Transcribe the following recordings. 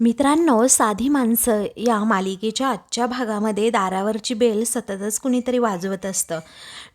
मित्रांनो साधी माणसं या मालिकेच्या आजच्या भागामध्ये दारावरची बेल सततच कुणीतरी वाजवत असतं.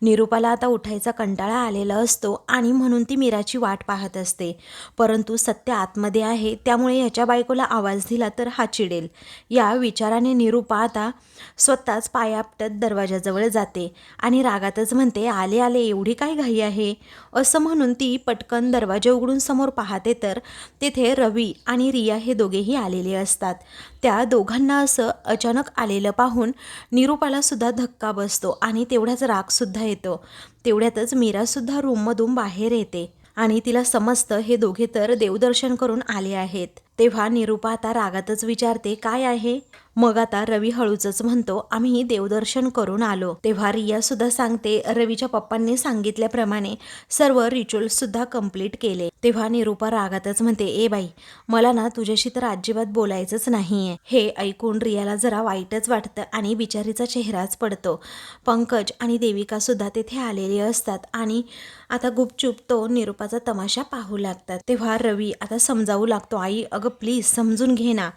निरूपाला आता उठायचा कंटाळा आलेला असतो आणि म्हणून ती मीराची वाट पाहत असते. परंतु सत्य आतमध्ये आहे त्यामुळे ह्याच्या बायकोला आवाज दिला तर हा चिडेल. या विचाराने निरूपा आता स्वतःच पाय आपटत दरवाजाजवळ जाते आणि रागातच म्हणते आले आले एवढी काय घाई आहे? असं म्हणून ती पटकन दरवाजा उघडून समोर पाहते तर तिथे रवी आणि रिया हे दोघेही आलेले असतात. त्या दोघांना असं अचानक आलेलं पाहून निरूपालासुद्धा धक्का बसतो आणि तेवढ्याच रागसुद्धा येतो. तेवढ्यातच मीरासुद्धा रूममधून बाहेर येते आणि तिला समजतं हे दोघे तर देवदर्शन करून आले आहेत. तेव्हा निरूपा आता रागातच विचारते काय आहे? मग आता रवी हळूचच म्हणतो आम्ही देवदर्शन करून आलो. तेव्हा रिया सुद्धा सांगते रवीच्या पप्पांनी सांगितल्याप्रमाणे सर्व रिच्युअल सुद्धा कंप्लीट केले. तेव्हा निरूपा रागातच म्हणते ए बाई मला ना तुझ्याशी तर अजिबात बोलायचंच नाहीये. हे ऐकून रियाला जरा वाईटच वाटतं आणि बिचारीचा चेहराच पडतो. पंकज आणि देविका सुद्धा तेथे आलेले असतात आणि आता गुपचूप तो निरूपाचा तमाशा पाहू लागतात. तेव्हा रवी आता समजावू लागतो आई अगं प्लीज समजून घे ना.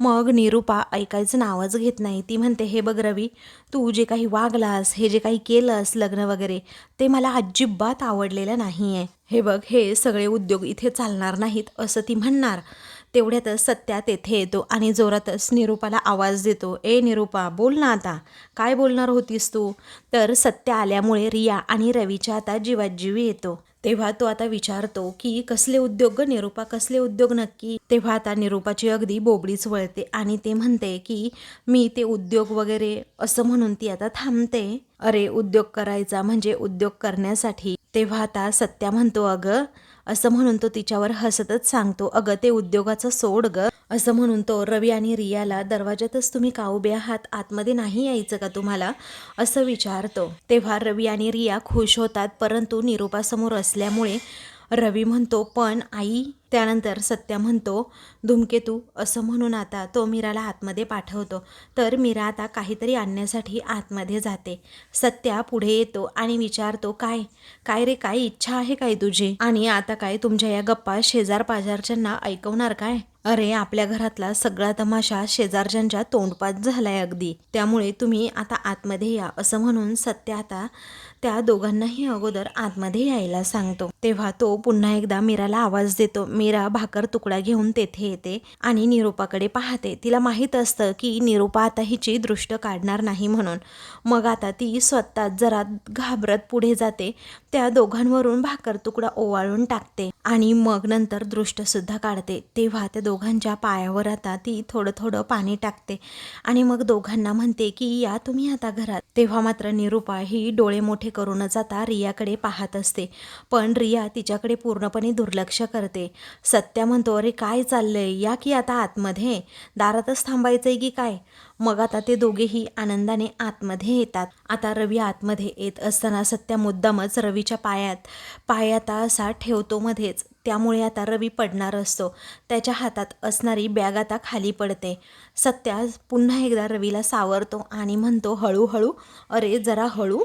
मग निरूपा ऐकायचं नावच घेत नाही. ती म्हणते हे बघ रवी तू जे काही वागलास हे जे काही केलंस लग्न वगैरे ते मला अजिबात आवडलेलं नाही आहे हे बघ हे सगळे उद्योग इथे चालणार नाहीत असं ती म्हणणार. तेवढ्यातच सत्या तेथे येतो आणि जोरातच निरूपाला आवाज देतो ए निरूपा बोल ना आता. काय बोलणार होतीस तू? तर सत्या आल्यामुळे रिया आणि रवीच्या आता जीवात जीव येतो. तेव्हा तो आता विचारतो की कसले उद्योग ग निरूपा कसले उद्योग नक्की? तेव्हा आता निरूपाची अगदी बोबडीच वळते आणि ते म्हणते की मी ते उद्योग वगैरे असं म्हणून ती आता थांबते. अरे उद्योग करायचा म्हणजे उद्योग करण्यासाठी? तेव्हा आता सत्या म्हणतो अगं असं म्हणून तो तिच्यावर हसतच सांगतो अगं ते उद्योगाचं सोड ग. असं म्हणून तो रवी आणि रियाला दरवाजातच तुम्ही का उभे आहात? आतमध्ये नाही यायचं का तुम्हाला? असं विचारतो. तेव्हा रवी आणि रिया खुश होतात परंतु निरूपासमोर असल्यामुळे रवी म्हणतो पण आई. त्यानंतर सत्या म्हणतो धूमकेतू असं म्हणून आता तो मीराला आतमध्ये पाठवतो. तर मीरा आता काहीतरी आणण्यासाठी आतमध्ये जाते. सत्या पुढे येतो आणि विचारतो काय? काय रे काय इच्छा आहे काय तुझी? आणि आता काय तुमच्या या गप्पा शेजार पाजारच्यांना ऐकवणार काय? अरे आपल्या घरातला सगळा तमाशा शेजारच्यांच्या तोंडपात झालाय अगदी. त्यामुळे तुम्ही आता आतमध्ये या असं म्हणून सत्य आता त्या दोघांनाही अगोदर आतमध्ये यायला सांगतो. तेव्हा तो पुन्हा एकदा मीराला आवाज देतो. मीरा भाकर तुकडा घेऊन तेथे येते आणि निरूपाकडे पाहते. तिला माहीत असतं की निरूपा आता हिची दृष्ट काढणार नाही म्हणून. मग आता ती स्वतः जरा घाबरत पुढे जाते. त्या दोघांवरून भाकर तुकडा ओवाळून टाकते. आणि मग नंतर दृष्टसुद्धा काढते. तेव्हा त्या दोघांच्या पायावर आता ती थोडं थोडं पाणी टाकते. आणि मग दोघांना म्हणते की या तुम्ही आता घरात. तेव्हा मात्र निरूपा ही डोळे मोठे करूनच आता रियाकडे पाहत असते. पण रिया तिच्याकडे पूर्णपणे दुर्लक्ष करते. सत्या म्हणतो अरे काय चाललंय? या की आता आतमध्ये? दारातच थांबायचंय की काय? मग आता ते दोघेही आनंदाने आतमध्ये येतात. आता रवी आतमध्ये येत असताना सत्या मुद्दामच रवीच्या पायात पाय आता असा ठेवतो मध्येच. त्यामुळे आता रवी पडणार असतो. त्याच्या हातात असणारी बॅग आता खाली पडते. सत्या पुन्हा एकदा रवीला सावरतो आणि म्हणतो हळूहळू अरे जरा हळू.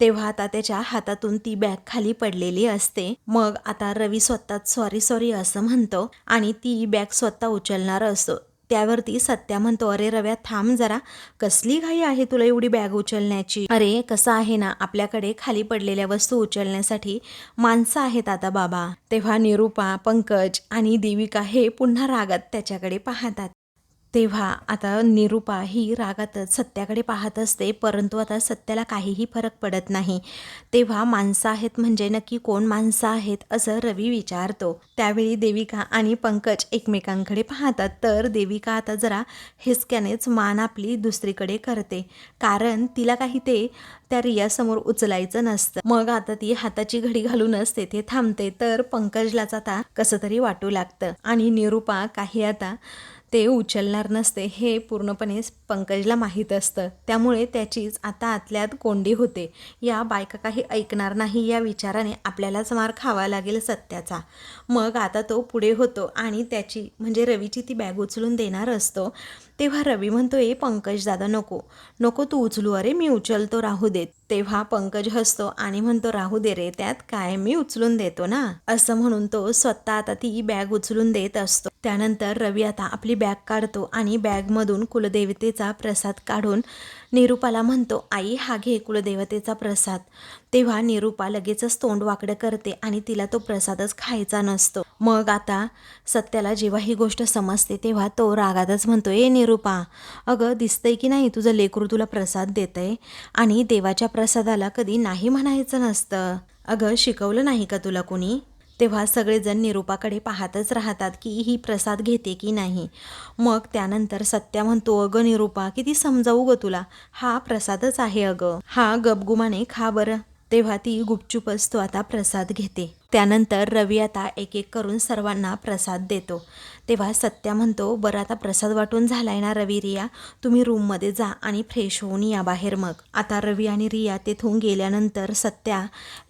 तेव्हा आता त्याच्या हातातून ती बॅग खाली पडलेली असते. मग आता रवी स्वतःच सॉरी सॉरी असं म्हणतो आणि ती बॅग स्वतः उचलणार असतो. त्यावरती सत्या म्हणतो अरे रव्या थांब जरा. कसली घाई आहे तुला एवढी बॅग उचलण्याची? अरे कसं आहे ना आपल्याकडे खाली पडलेल्या वस्तू उचलण्यासाठी माणसं आहेत आता बाबा. तेव्हा निरूपा पंकज आणि देविका हे पुन्हा रागात त्याच्याकडे पाहतात. तेव्हा आता निरूपा ही रागातच सत्याकडे पाहत असते परंतु आता सत्याला काहीही फरक पडत नाही. तेव्हा माणसं आहेत म्हणजे नक्की कोण माणसं आहेत असं रवी विचारतो. त्यावेळी देविका आणि पंकज एकमेकांकडे पाहतात तर देविका आता जरा हिसक्यानेच मान आपली दुसरीकडे करते. कारण तिला काही ते त्या रियासमोर उचलायचं नसतं. मग आता ती हाताची घडी घालूनच तेथे थांबते तर पंकजलाच आता कसं तरी वाटू लागतं. आणि निरूपा काही आता ते उचलणार नसते हे पूर्णपणे पंकजला माहीत असतं. त्यामुळे त्याचीच आता आतल्यात कोंडी होते. या बायका काही ऐकणार नाही या विचाराने आपल्यालाच मार खावा लागेल सत्याचा. मग आता तो पुढे होतो आणि त्याची म्हणजे रवीची ती बॅग उचलून देणार असतो. तेव्हा रवी म्हणतो ए पंकज दादा नको नको तू उचलू अरे मी उचलतो राहू देत. तेव्हा पंकज हसतो आणि म्हणतो राहू दे रे त्यात काय मी उचलून देतो ना? असं म्हणून तो स्वतः आता ती बॅग उचलून देत असतो. त्यानंतर रवी आता आपली बॅग काढतो आणि बॅगमधून कुलदेवतेचा प्रसाद काढून निरूपाला म्हणतो आई हा घे कुलदेवतेचा प्रसाद. तेव्हा निरूपा लगेचच तोंड वाकडं करते आणि तिला तो प्रसादच खायचा नसतो. मग आता सत्याला जेव्हा ही गोष्ट समजते तेव्हा तो रागातच म्हणतो ए निरूपा अगं दिसतंय की नाही तुझं लेकरू तुला प्रसाद देतंय आणि देवाच्या प्रसादाला कधी नाही म्हणायचं नसतं? अगं शिकवलं नाही का तुला कोणी? तेव्हा सगळेजण निरूपाकडे पाहतच राहतात की ही प्रसाद घेते की नाही. मग त्यानंतर सत्या म्हणतो अगं निरूपा किती समजावू ग तुला? हा प्रसादच आहे अगं. हा गबगुमाने खा बरं. तेव्हा ती गुपचूपच तो आता प्रसाद घेते. त्यानंतर रवी आता एक एक करून सर्वांना प्रसाद देतो. तेव्हा सत्या म्हणतो बरं आता प्रसाद वाटून झालाय ना रवी रिया? तुम्ही रूममध्ये जा आणि फ्रेश होऊन या बाहेर मग. आता रवी आणि रिया तेथून गेल्यानंतर सत्या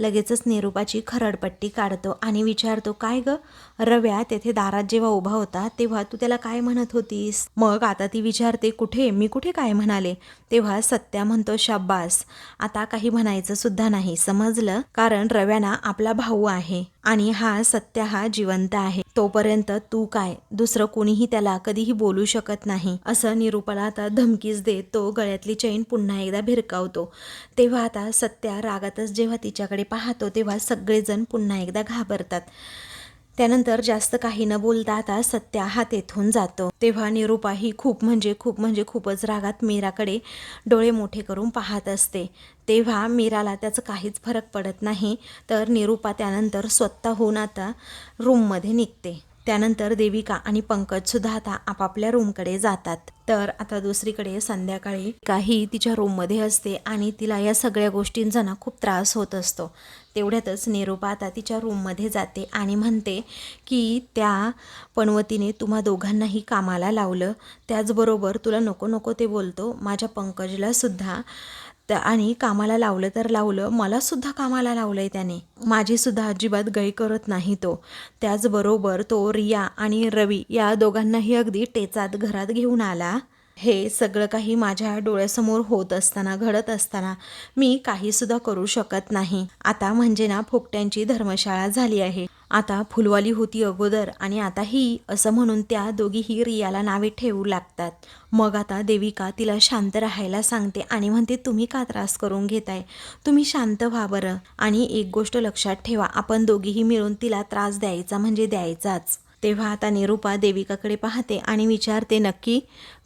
लगेचच निरूपाची खरडपट्टी काढतो आणि विचारतो काय ग? रव्या तेथे दारात जेव्हा उभा होता तेव्हा तू त्याला काय म्हणत होतीस? मग आता ती विचारते कुठे? मी कुठे काय म्हणाले? तेव्हा सत्या म्हणतो शाब्बास आता काही म्हणायचं सुद्धा नाही समजलं? कारण रव्याना आपला भाऊ आहे आणि हा सत्य हा जिवंत आहे. तोपर्यंत तू काय? दुसरं कोणीही त्याला कधीही बोलू शकत नाही. असं निरूपाला आता धमकीच देत. तो गळ्यातली चैन पुन्हा एकदा भिरकावतो. तेव्हा आता सत्या रागातच जेव्हा तिच्याकडे पाहतो तेव्हा सगळेजण पुन्हा एकदा घाबरतात. त्यानंतर जास्त काही न बोलता आता सत्या हा तेथून जातो. तेव्हा निरुपा ही खूप म्हणजे खूप म्हणजे खूपच रागात मीराकडे डोळे मोठे करून पाहत असते. तेव्हा मीराला त्याचं काहीच फरक पडत नाही. तर निरूपा त्यानंतर स्वतःहून आता रूममध्ये निघते. त्यानंतर देविका आणि पंकजसुद्धा आता आपापल्या रूमकडे जातात. तर आता दुसरीकडे संध्याकाळी काही तिच्या रूममध्ये असते आणि तिला या सगळ्या गोष्टींचा ना खूप त्रास होत असतो. तेवढ्यातच निरूपा आता तिच्या रूममध्ये जाते आणि म्हणते की त्या पनवतीने तुम्हा दोघांनाही कामाला लावलं. त्याचबरोबर तुला नको नको ते बोलतो. माझ्या पंकजलासुद्धा त्या आणि कामाला लावलं तर लावलं. मलासुद्धा कामाला लावलं आहे त्याने माझीसुद्धा अजिबात गै करत नाही तो. त्याचबरोबर तो रिया आणि रवी या दोघांनाही अगदी टेचात घरात घेऊन आला. हे सगळं काही माझ्या डोळ्यासमोर होत असताना घडत असताना मी काहीसुद्धा करू शकत नाही. आता म्हणजे ना फोकट्यांची धर्मशाळा झाली आहे. आता फुलवाली होती अगोदर आणि आता ही असं म्हणून त्या दोघीही रियाला नावे ठेवू लागतात. मग आता देविका तिला शांत राहायला सांगते आणि म्हणते तुम्ही का त्रास करून घेताय? तुम्ही शांत व्हा बरं. आणि एक गोष्ट लक्षात ठेवा आपण दोघीही मिळून तिला त्रास द्यायचा म्हणजे द्यायचाच. तेव्हा आता निरूपा देविकाकडे पाहते आणि विचारते नक्की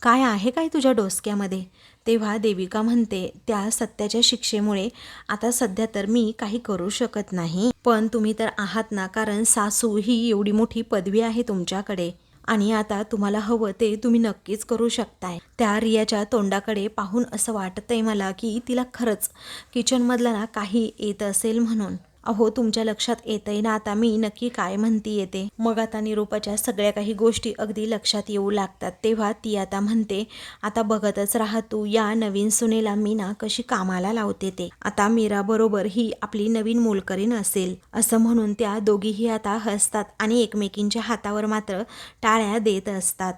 काय आहे काय तुझ्या डोसक्यामध्ये? तेव्हा देविका म्हणते त्या सत्याच्या शिक्षेमुळे आता सध्या तर मी काही करू शकत नाही. पण तुम्ही तर आहात ना कारण सासू ही एवढी मोठी पदवी आहे तुमच्याकडे आणि आता तुम्हाला हवं ते तुम्ही नक्कीच करू शकताय. त्या रियाच्या तोंडाकडे पाहून असं वाटतंय मला की तिला खरंच किचनमधला ना काही येत असेल म्हणून. अहो तुमच्या लक्षात येतंय ना आता मी नक्की काय म्हणती येते? मग आता निरूपाच्या सगळ्या काही गोष्टी अगदी लक्षात येऊ लागतात. तेव्हा ती आता म्हणते आता बघतच राहा तू या नवीन सुनेला मी ना कशी कामाला लावते ते. आता मीरा बरोबर ही आपली नवीन मोलकरीण असेल. असं म्हणून त्या दोघीही आता हसतात आणि एकमेकींच्या हातावर मात्र टाळ्या देत असतात.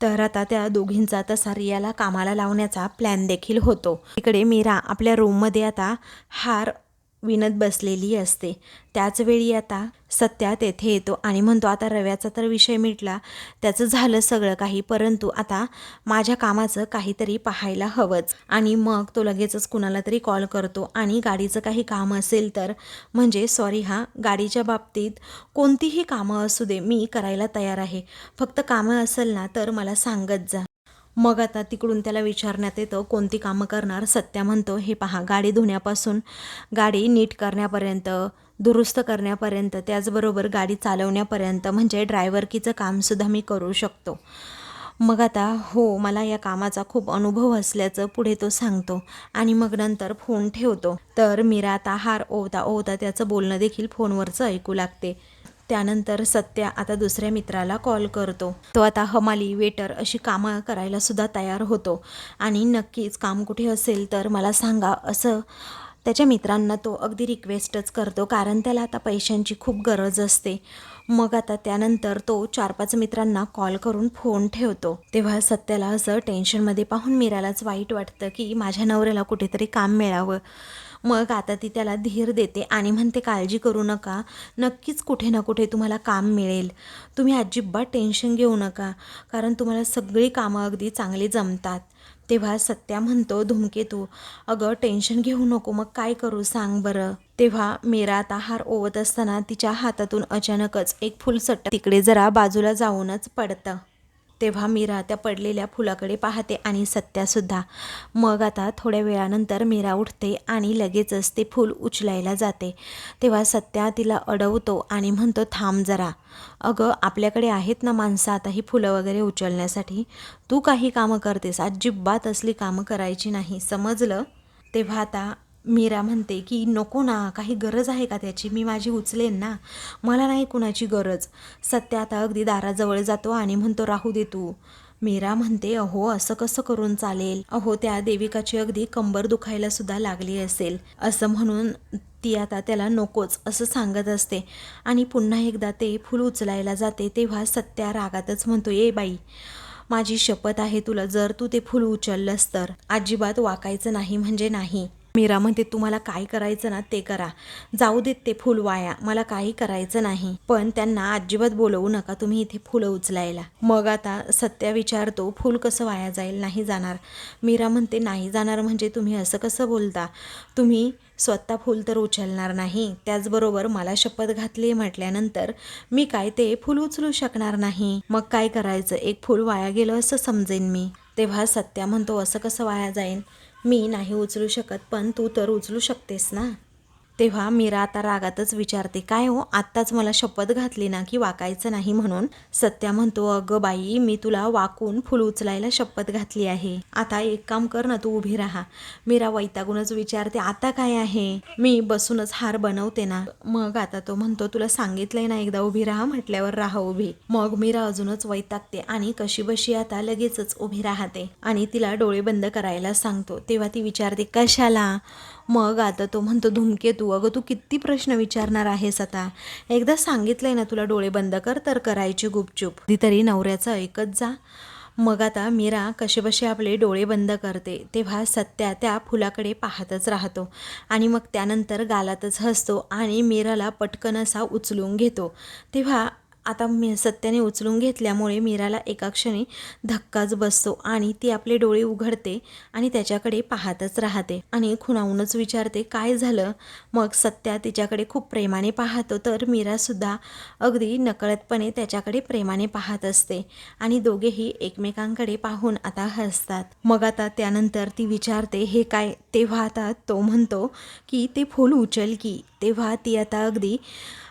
तर आता त्या दोघींचा तसा रियाला कामाला लावण्याचा प्लॅन देखील होतो. इकडे मीरा आपल्या रूममध्ये आता हार विणत बसलेली असते. त्याचवेळी आता सत्या तेथे येतो आणि म्हणतो आता रव्याचा तर विषय मिटला. त्याचं झालं सगळं काही परंतु आता माझ्या कामाचं काहीतरी पाहायला हवंच. आणि मग तो लगेचच कुणाला तरी कॉल करतो आणि गाडीचं काही काम असेल तर म्हणजे सॉरी हा गाडीच्या बाबतीत कोणतीही कामं असू दे मी करायला तयार आहे. फक्त कामं असेल ना तर मला सांगत जा. मग आता तिकडून त्याला विचारण्यात येतं कोणती कामं करणार? सत्या म्हणतो हे पहा गाडी धुण्यापासून गाडी नीट करण्यापर्यंत दुरुस्त करण्यापर्यंत त्याचबरोबर गाडी चालवण्यापर्यंत म्हणजे ड्रायव्हरकीचं कामसुद्धा मी करू शकतो. मग आता हो मला या कामाचा खूप अनुभव असल्याचं पुढे तो सांगतो आणि मग नंतर फोन ठेवतो. तर मीरा आता हार ओवता ओवता त्याचं बोलणं देखील फोनवरचं ऐकू लागते. त्यानंतर सत्या आता दुसऱ्या मित्राला कॉल करतो. तो आता हमाली वेटर अशी कामं करायला सुद्धा तयार होतो. आणि नक्कीच काम कुठे असेल तर मला सांगा असं त्याच्या मित्रांना तो अगदी रिक्वेस्टच करतो. कारण त्याला आता पैशांची खूप गरज असते. मग आता त्यानंतर तो चार पाच मित्रांना कॉल करून फोन ठेवतो. तेव्हा सत्याला असं टेन्शनमध्ये पाहून मीरालाच वाईट वाटतं की माझ्या नवऱ्याला कुठेतरी काम मिळावं. मग आता ती त्याला धीर देते आणि म्हणते काळजी करू नका. नक्कीच कुठे ना कुठे तुम्हाला काम मिळेल. तुम्ही अजिबात टेन्शन घेऊ नका कारण तुम्हाला सगळी कामं अगदी चांगली जमतात. तेव्हा सत्या म्हणतो धूमकेतू अगं टेन्शन घेऊ नको. मग काय करू सांग बरं. तेव्हा मेरा आता हार ओवत असताना तिच्या हातातून अचानकच एक फुलसट तिकडे जरा बाजूला जाऊनच पडतं. तेव्हा मीरा त्या पडलेल्या फुलाकडे पाहते आणि सत्यासुद्धा मग आता थोड्या वेळानंतर मीरा उठते आणि लगेचच ते फूल उचलायला जाते. तेव्हा सत्या तिला अडवतो आणि म्हणतो थांब जरा. अगं आपल्याकडे आहेत ना माणसं आता ही फुलं वगैरे उचलण्यासाठी? तू काही कामं करतेस. अजिबात असली कामं करायची नाही. समजलं? तेव्हा आता मीरा म्हणते की नको ना काही गरज आहे का त्याची? मी माझी उचलेन ना. मला नाही कुणाची गरज. सत्य आता अगदी दाराजवळ जातो आणि म्हणतो राहू दे तू. मीरा म्हणते अहो असं कसं करून चालेल? अहो त्या देविकाची अगदी कंबर दुखायला सुद्धा लागली असेल. असं म्हणून ती आता त्याला नकोच असं सांगत असते. आणि पुन्हा एकदा ते फूल उचलायला जाते तेव्हा सत्या रागातच म्हणतो ए बाई माझी शपथ आहे तुला. जर तू ते फूल उचललंस तर. अजिबात वाकायचं नाही म्हणजे नाही. मीरा म्हणते तुम्हाला काय करायचं ना ते करा. जाऊ देत ते फुल वाया. मला काही करायचं नाही. पण त्यांना अजिबात बोलवू नका. तुम्ही इथे फुलं उचलायला. मग आता सत्या विचारतो फुल कसं वाया जाईल? नाही जाणार. मीरा म्हणते नाही जाणार म्हणजे तुम्ही असं कसं बोलता? तुम्ही स्वतः फूल तर उचलणार नाही. त्याचबरोबर मला शपथ घातली म्हटल्यानंतर मी काय ते फूल उचलू शकणार नाही. मग काय करायचं? एक फूल वाया गेलं असं समजेन मी. तेव्हा सत्या म्हणतो असं कसं वाया जाईल मी नाही उचलू शकत पण तू तर उचलू शकतेस ना. तेव्हा मीरा आता रागातच विचारते काय हो आत्ताच मला शपथ घातली ना की वाकायचं नाही म्हणून? सत्या म्हणतो अगं बाई मी तुला वाकून फुल उचलायला शपथ घातली आहे. आता एक काम कर ना तू उभी राहा. मीरा वैतागूनच विचारते आता काय आहे? मी बसूनच हार बनवते ना. मग आता तो म्हणतो तुला सांगितलंय ना एकदा उभी राहा म्हटल्यावर राहा उभी. मग मीरा अजूनच वैतागते आणि कशी बशी आता लगेचच उभी राहते आणि तिला डोळे बंद करायला सांगतो. तेव्हा ती विचारते कशाला? मग आता तो म्हणतो धूमकेतू अगं तू किती प्रश्न विचारणार आहेस आता. एकदा सांगितलंय ना तुला डोळे बंद कर तर करायची गुपचूप. कधीतरी नवऱ्याचं ऐकत जा. मग आता मीरा कसेबसे आपले डोळे बंद करते तेव्हा सत्या त्या फुलाकडे पाहतच राहतो. आणि मग त्यानंतर गालातच हसतो आणि मीराला पटकन असा उचलून घेतो. तेव्हा आता मी सत्याने उचलून घेतल्यामुळे मीराला एका क्षणी धक्काच बसतो आणि ती आपले डोळे उघडते आणि त्याच्याकडे पाहतच राहते आणि खुणावूनच विचारते काय झालं? मग सत्या तिच्याकडे खूप प्रेमाने पाहतो तर मीरासुद्धा अगदी नकळतपणे त्याच्याकडे प्रेमाने पाहत असते आणि दोघेही एकमेकांकडे पाहून आता हसतात. मग आता त्यानंतर ती विचारते हे काय? तेव्हा आता तो म्हणतो की ते फूल उचल की. तेव्हा ती आता अगदी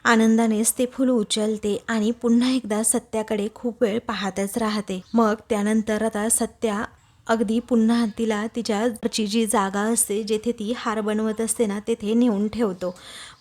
आनंदानेच ते फुल उचलते आणि पुन्हा एकदा सत्याकडे खूप वेळ पाहतच राहते. मग त्यानंतर आता सत्या अगदी पुन्हा तिला तिच्याची जी जागा असते जेथे ती हार बनवत असते ना तेथे नेऊन ठेवतो.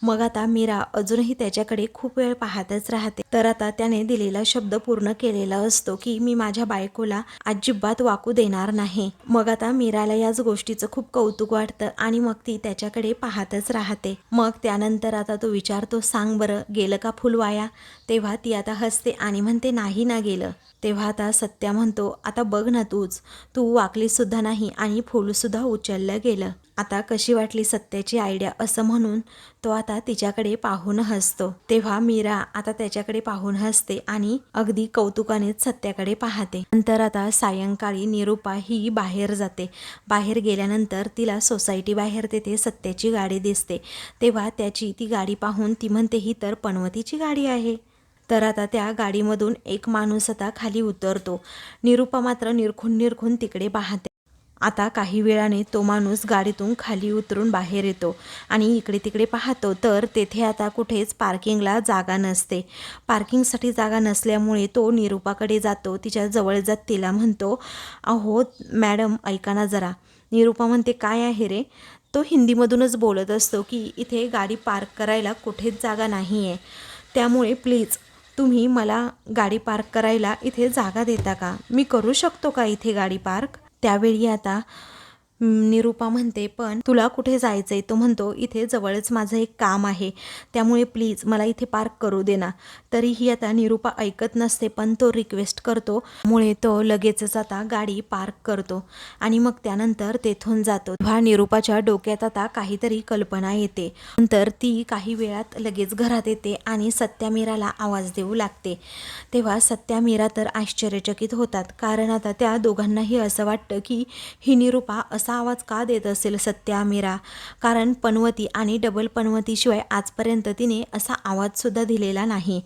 मग आता मीरा अजूनही त्याच्याकडे खूप वेळ पाहतच राहते. तर आता त्याने दिलेला शब्द पूर्ण केलेला असतो की मी माझ्या बायकोला अजिबात वाकू देणार नाही. मग आता मीराला याच गोष्टीचं खूप कौतुक वाटतं आणि मग ती त्याच्याकडे पाहतच राहते. मग त्यानंतर आता तो विचारतो सांग बरं गेलं का फुलवाया? तेव्हा ती आता हसते आणि म्हणते नाही ना गेलं. तेव्हा आता सत्या म्हणतो आता बघ ना तूच. तू वाकलीसुद्धा नाही आणि फूलसुद्धा उचललं गेलं. आता कशी वाटली सत्याची आयडिया असं म्हणून तो आता तिच्याकडे पाहून हसतो. तेव्हा मीरा आता त्याच्याकडे पाहून हसते आणि अगदी कौतुकानेच सत्याकडे पाहते. नंतर आता सायंकाळी निरूपा ही बाहेर जाते. बाहेर गेल्यानंतर तिला सोसायटी बाहेर तेथे सत्याची गाडी दिसते. तेव्हा त्याची ती गाडी पाहून ती म्हणते ही तर पनवतीची गाडी आहे. तर आता त्या गाडीमधून एक माणूस आता खाली उतरतो. निरूपा मात्र निरखून निरखून तिकडे पाहते. आता काही वेळाने तो माणूस गाडीतून खाली उतरून बाहेर येतो आणि इकडे तिकडे पाहतो तर तेथे आता कुठेच पार्किंगला जागा नसते. पार्किंगसाठी जागा नसल्यामुळे तो निरूपाकडे जातो तिच्या जवळ जात तिला म्हणतो अहो मॅडम ऐका ना जरा. निरूपा म्हणते काय आहे रे? तो हिंदीमधूनच बोलत असतो की इथे गाडी पार्क करायला कुठेच जागा नाही आहे त्यामुळे प्लीज तुम्ही मला गाडी पार्क करायला इथे जागा देता का? मी करू शकतो का इथे गाडी पार्क? त्यावेळी आता निरूपा म्हणते पण तुला कुठे जायचंय? तो म्हणतो इथे जवळच माझं एक काम आहे. त्यामुळे प्लीज मला इथे पार्क करू देना तरीही आता निरूपा ऐकत नसते पण तो रिक्वेस्ट करतो. मुळे तो लगेचच आता गाडी पार्क करतो आणि मग त्यानंतर तेथून जातो. तेव्हा निरूपाच्या डोक्यात आता काहीतरी कल्पना येते. नंतर ती काही वेळात लगेच घरात येते आणि सत्यामीराला आवाज देऊ लागते. तेव्हा सत्यामीरा तर आश्चर्यचकित होतात कारण आता त्या दोघांनाही असं वाटतं की ही निरूपा असा आवाज का देत असेल सत्या मीरा? कारण पनवती आणि डबल पनवतीशिवाय आजपर्यंत तिने असा आवाजसुद्धा दिलेला नाही.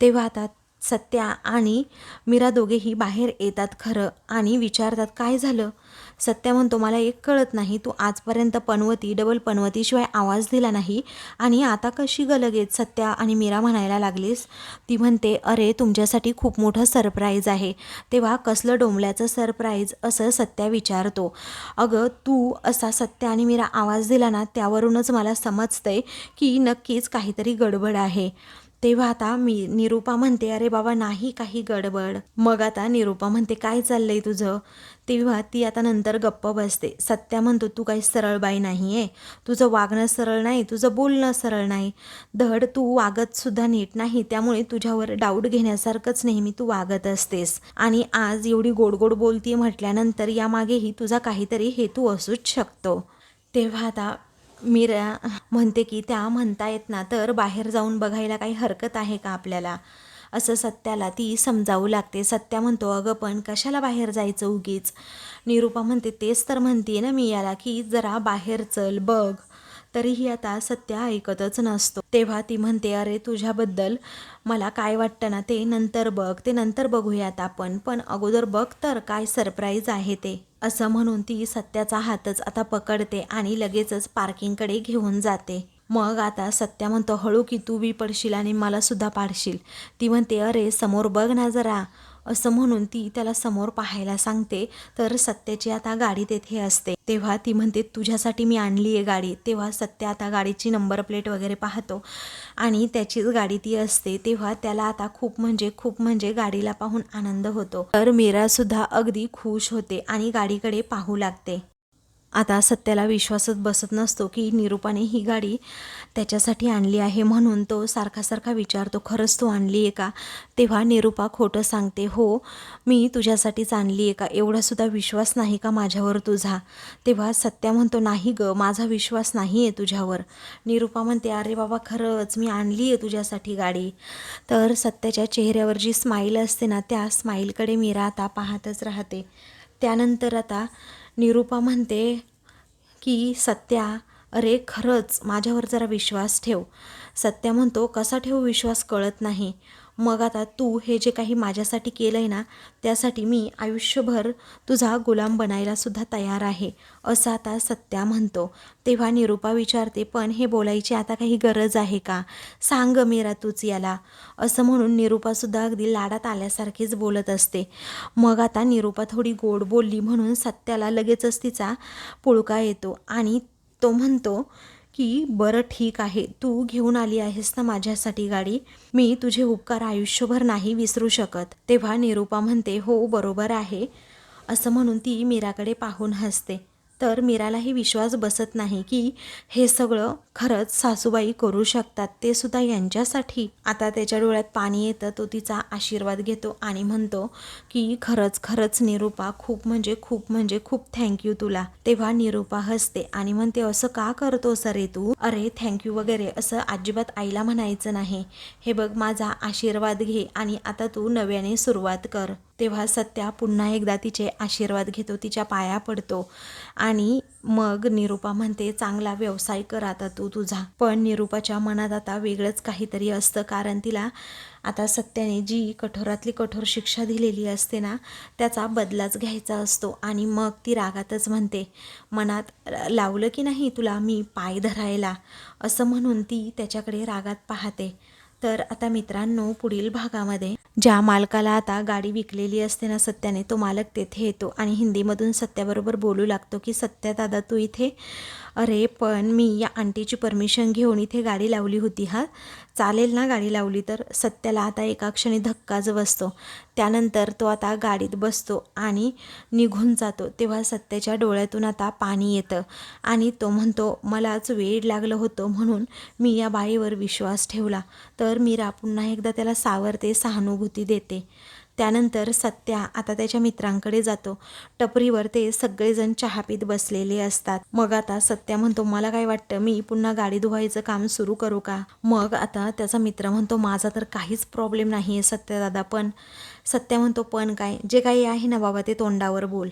तेव्हा आता सत्या आणि मीरा दोघेही बाहेर येतात खरं आणि विचारतात काय झालं? सत्या म्हणतो मला एक कळत नाही. तू आजपर्यंत पनवती डबल पनवतीशिवाय आवाज दिला नाही आणि आता कशी गलगेत सत्या आणि मीरा म्हणायला लागलीस. ती म्हणते अरे तुमच्यासाठी खूप मोठं सरप्राईज आहे. तेव्हा कसलं डोंबल्याचं सरप्राईज असं सत्या विचारतो. अगं तू असा सत्या आणि मीरा आवाज दिला ना त्यावरूनच मला समजतंय की नक्कीच काहीतरी गडबड आहे. तेव्हा आता मी निरूपा म्हणते अरे बाबा नाही काही गडबड. मग आता निरूपा म्हणते काय चाललंय तुझं? तेव्हा ती आता नंतर गप्प बसते. सत्या म्हणतो तू काही सरळ बाई नाही आहे तुझं वागणं सरळ नाही. तुझं बोलणं सरळ नाही. धड तू वागत सुद्धा नीट नाही. त्यामुळे तुझ्यावर डाऊट घेण्यासारखंच नेहमी तू वागत असतेस. आणि आज एवढी गोड गोड बोलती म्हटल्यानंतर यामागेही तुझा काहीतरी हेतू असूच शकतो. तेव्हा आता मीरा म्हणते की त्या म्हणता येत ना तर बाहेर जाऊन बघायला काही हरकत आहे का आपल्याला? असं सत्याला ती समजावू लागते. सत्या म्हणतो अगं पण कशाला बाहेर जायचं उगीच? निरूपा म्हणते तेच तर म्हणते ना मी याला की जरा बाहेर चल बघ. तरीही आता सत्या ऐकतच नसतो. तेव्हा ती म्हणते अरे तुझ्याबद्दल मला काय वाटतं ना ते नंतर बघ ते नंतर बघूयात आपण. पण अगोदर बघ तर काय सरप्राईज आहे ते. असं म्हणून ती सत्याचा हातच आता पकडते आणि लगेचच पार्किंगकडे घेऊन जाते. मग आता सत्या म्हणतो हळू की तू बी पडशील आणि मला सुद्धा पाडशील. ती म्हणते अरे समोर बघ ना जरा. असं म्हणून ती त्याला समोर पाहायला सांगते तर सत्याची आता गाडी तेथे असते. तेव्हा ती म्हणते तुझ्यासाठी मी आणली आहे गाडी. तेव्हा सत्य आता गाडीची नंबर प्लेट वगैरे पाहतो आणि त्याचीच गाडी ती असते. तेव्हा त्याला आता खूप म्हणजे खूप म्हणजे गाडीला पाहून आनंद होतो. तर मीरासुद्धा अगदी खुश होते आणि गाडीकडे पाहू लागते. आता सत्याला विश्वासच बसत नसतो की निरूपाने ही गाडी त्याच्यासाठी आणली आहे म्हणून तो सारखा सारखा विचारतो खरंच तू आणली आहे का? तेव्हा निरूपा खोटं सांगते हो मी तुझ्यासाठीच आणली आहे का? एवढासुद्धा विश्वास नाही का माझ्यावर तुझा? तेव्हा सत्या म्हणतो नाही ग माझा विश्वास नाही आहे तुझ्यावर. निरूपा म्हणते अरे बाबा खरंच मी आणली आहे तुझ्यासाठी गाडी. तर सत्याच्या चेहऱ्यावर जी स्माईल असते ना त्या स्माईलकडे मीरा आता पाहतच राहते. त्यानंतर आता निरूपा म्हणते की सत्या अरे खरंच माझ्यावर जरा विश्वास ठेव. सत्या म्हणतो कसा ठेवू विश्वास? कळत नाही. मग आता तू हे जे काही माझ्यासाठी केलं आहे ना त्यासाठी मी आयुष्यभर तुझा गुलाम बनायलासुद्धा तयार आहे असं आता सत्या म्हणतो. तेव्हा निरूपा विचारते पण हे बोलायची आता काही गरज आहे का? सांग मीरा तूच याला. असं म्हणून निरूपासुद्धा अगदी लाडात आल्यासारखीच बोलत असते. मग आता निरूपा थोडी गोड बोलली म्हणून सत्याला लगेचच तिचा पुळका येतो आणि तो म्हणतो की बरं ठीक आहे तू घेऊन आली आहेस ना माझ्यासाठी गाडी? मी तुझे उपकार आयुष्यभर नाही विसरू शकत. तेव्हा निरूपा म्हणते हो बरोबर आहे. असं म्हणून ती मीराकडे पाहून हसते. तर मीरालाही विश्वास बसत नाही की हे सगळं खरंच सासूबाई करू शकतात. ते सुद्धा यांच्यासाठी. आता त्याच्या डोळ्यात पाणी येतं तो तिचा आशीर्वाद घेतो आणि म्हणतो की खरंच खरंच निरूपा खूप म्हणजे खूप म्हणजे खूप थँक्यू तुला. तेव्हा निरूपा हसते आणि म्हणते असं का करतोस अरे तू? अरे थँक्यू वगैरे असं अजिबात आईला म्हणायचं नाही. हे बघ माझा आशीर्वाद घे आणि आता तू नव्याने सुरुवात कर. तेव्हा सत्या पुन्हा एकदा तिचे आशीर्वाद घेतो तिच्या पाया पडतो. आणि मग निरूपा म्हणते चांगला व्यवसाय कर आता तू तुझा. पण निरूपाच्या मनात आता वेगळंच काहीतरी असतं. कारण तिला आता सत्याने जी कठोरातली कठोर शिक्षा दिलेली असते ना त्याचा बदलाच घ्यायचा असतो. आणि मग ती रागातच म्हणते मनात लावलं की नाही तुला मी पाय धरायला? असं म्हणून ती त्याच्याकडे रागात पाहते. तर आता मित्रांनो पुढील भागामध्ये ज्या मालकाला आता गाडी विकलेली असते ना सत्याने तो मालक तेथे येतो. आणि हिंदीमधून सत्याबरोबर बोलू लागतो की सत्या दादा तू इथे अरे पण मी या आंटीची परमिशन घेऊन इथे गाडी लावली होती हा. चालेल ना गाडी लावली तर? सत्याला आता एका क्षणी धक्काच बसतो त्यानंतर तो आता गाडीत बसतो आणि निघून जातो. तेव्हा सत्याच्या डोळ्यातून आता पाणी येतं आणि तो म्हणतो मलाच वेळ लागलं होतं म्हणून मी या बाईवर विश्वास ठेवला. तर मीरा पुन्हा एकदा त्याला सावरते सहानुभूती देते. त्यानंतर सत्या आता त्याच्या मित्रांकडे जातो. टपरीवर ते सगळेजण चहा पीत बसलेले असतात. मग आता सत्या म्हणतो मला काय वाटतं मी पुन्हा गाडी धुवायचं काम सुरू करू का? मग आता त्याचा मित्र म्हणतो माझा तर काहीच प्रॉब्लेम नाही आहे सत्या दादा पण सत्या म्हणतो पण काय? जे काही आहे ना बाबा ते तोंडावर बोल.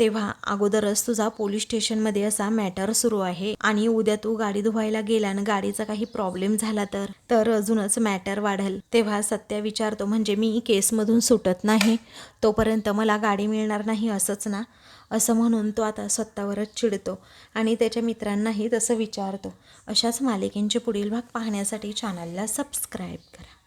तेव्हा अगोदरच तुझा पोलीस स्टेशनमध्ये असा मॅटर सुरू आहे आणि उद्या तू गाडी धुवायला गेला आणि गाडीचा काही प्रॉब्लेम झाला तर तर अजूनच मॅटर वाढेल. तेव्हा सत्या विचारतो म्हणजे मी केसमधून सुटत नाही? तोपर्यंत मला गाडी मिळणार नाही असंच ना? असं म्हणून तो आता स्वतःवरच चिडतो आणि त्याच्या मित्रांनाही तसं विचारतो. अशाच मालिकेंचे पुढील भाग पाहण्यासाठी चॅनलला सबस्क्राईब करा.